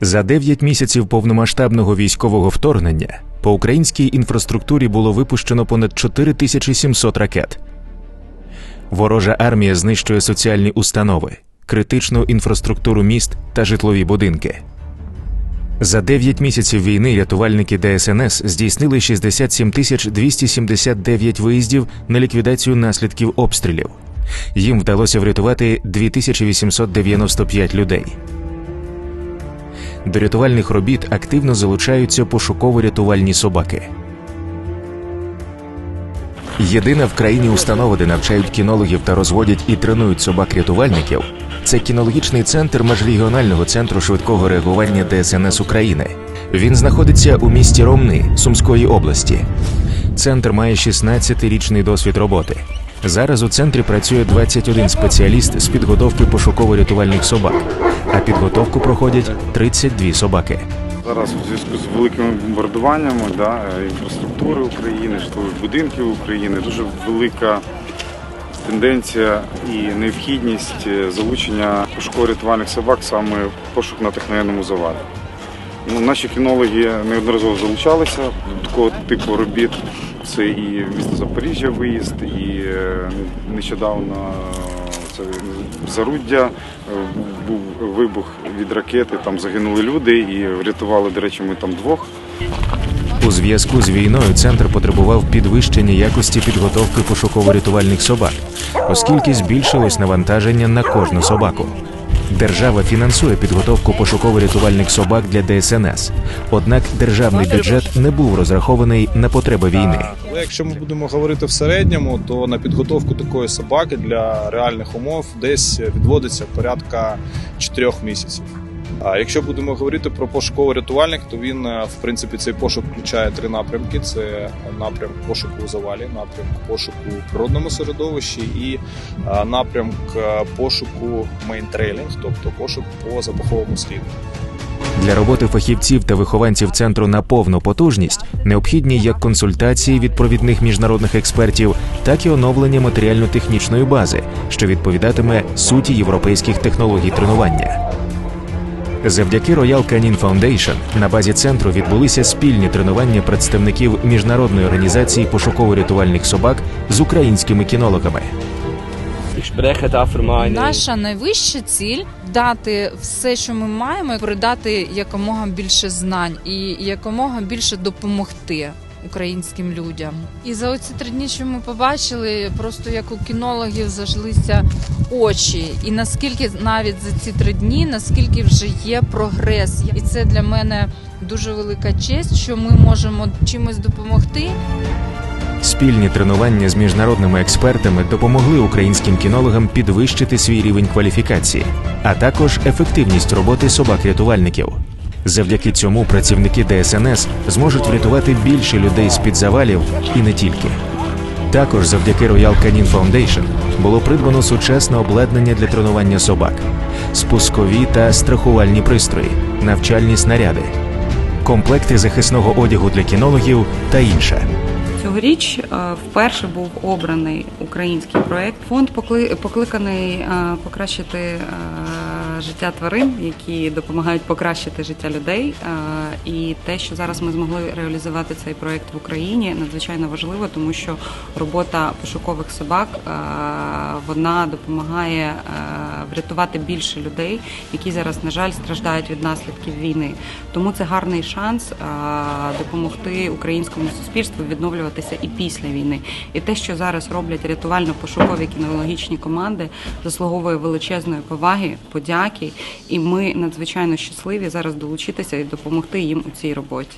За 9 місяців повномасштабного військового вторгнення по українській інфраструктурі було випущено понад 4700 ракет. Ворожа армія знищує соціальні установи, критичну інфраструктуру міст та житлові будинки. За 9 місяців війни рятувальники ДСНС здійснили 67 тисяч 279 виїздів на ліквідацію наслідків обстрілів. Їм вдалося врятувати 2895 людей. До рятувальних робіт активно залучаються пошуково-рятувальні собаки. Єдина в країні установа, де навчають кінологів та розводять і тренують собак-рятувальників, це кінологічний центр межрегіонального центру швидкого реагування ДСНС України. Він знаходиться у місті Ромни Сумської області. Центр має 16-річний досвід роботи. Зараз у центрі працює 21 спеціаліст з підготовки пошуково-рятувальних собак, а підготовку проходять 32 собаки. Зараз у зв'язку з великими бомбардуваннями да, е, інфраструктури України, житлових будинків України дуже велика тенденція і необхідність е, залучення пошуково-рятувальних собак саме в пошук на техногенному завалі. Ну, наші кінологи неодноразово залучалися до такого типу робіт. Це і місто Запоріжжя виїзд, і е, нещодавно заруддя, е, був вибух від ракети, там загинули люди і врятували, до речі, ми там двох. У зв'язку з війною центр потребував підвищення якості підготовки пошуково-рятувальних собак, оскільки збільшилось навантаження на кожну собаку. Держава фінансує підготовку пошуково-рятувальних собак для ДСНС. Однак державний бюджет не був розрахований на потреби війни. Але якщо ми будемо говорити в середньому, то на підготовку такої собаки для реальних умов десь відводиться порядка 4 місяців. А якщо будемо говорити про пошуковий рятувальник, то він е, в принципі цей пошук включає три напрямки: це напрямок пошуку у завалі, напрямок пошуку в природному середовищі і е, напрямок е, пошуку мейнтрейлінг, тобто пошук по запаховому сліду. Для роботи фахівців та вихованців центру на повну потужність необхідні як консультації від провідних міжнародних експертів, так і оновлення матеріально-технічної бази, що відповідатиме суті європейських технологій тренування. Завдяки Royal Canin Foundation на базі центру відбулися спільні тренування представників міжнародної організації пошуково-рятувальних собак з українськими кінологами. Наша найвища ціль дати все, що ми маємо, передати якомога більше знань і якомога більше допомогти українським людям. І за оці три дні, що ми побачили, просто як у кінологів зажглися очі, і наскільки навіть за ці три дні, наскільки вже є прогрес, і це для мене дуже велика честь, що ми можемо чимось допомогти. Спільні тренування з міжнародними експертами допомогли українським кінологам підвищити свій рівень кваліфікації, а також ефективність роботи собак-рятувальників. Завдяки цьому працівники ДСНС зможуть врятувати більше людей з-під завалів і не тільки. Також завдяки Royal Canin Foundation було придбано сучасне обладнання для тренування собак, спускові та страхувальні пристрої, навчальні снаряди, комплекти захисного одягу для кінологів та інше. Цьогоріч е, вперше був обраний український проект. Фонд покли- покликаний е, покращити е, життя тварин, які допомагають покращити життя людей. І те, що зараз ми змогли реалізувати цей проект в Україні, надзвичайно важливо, тому що робота пошукових собак вона допомагає врятувати більше людей, які зараз, на жаль, страждають від наслідків війни. Тому це гарний шанс допомогти українському суспільству відновлюватися і після війни. І те, що зараз роблять рятувально-пошукові кінологічні команди, заслуговує величезної поваги, подяки. І ми надзвичайно щасливі зараз долучитися і допомогти їм у цій роботі.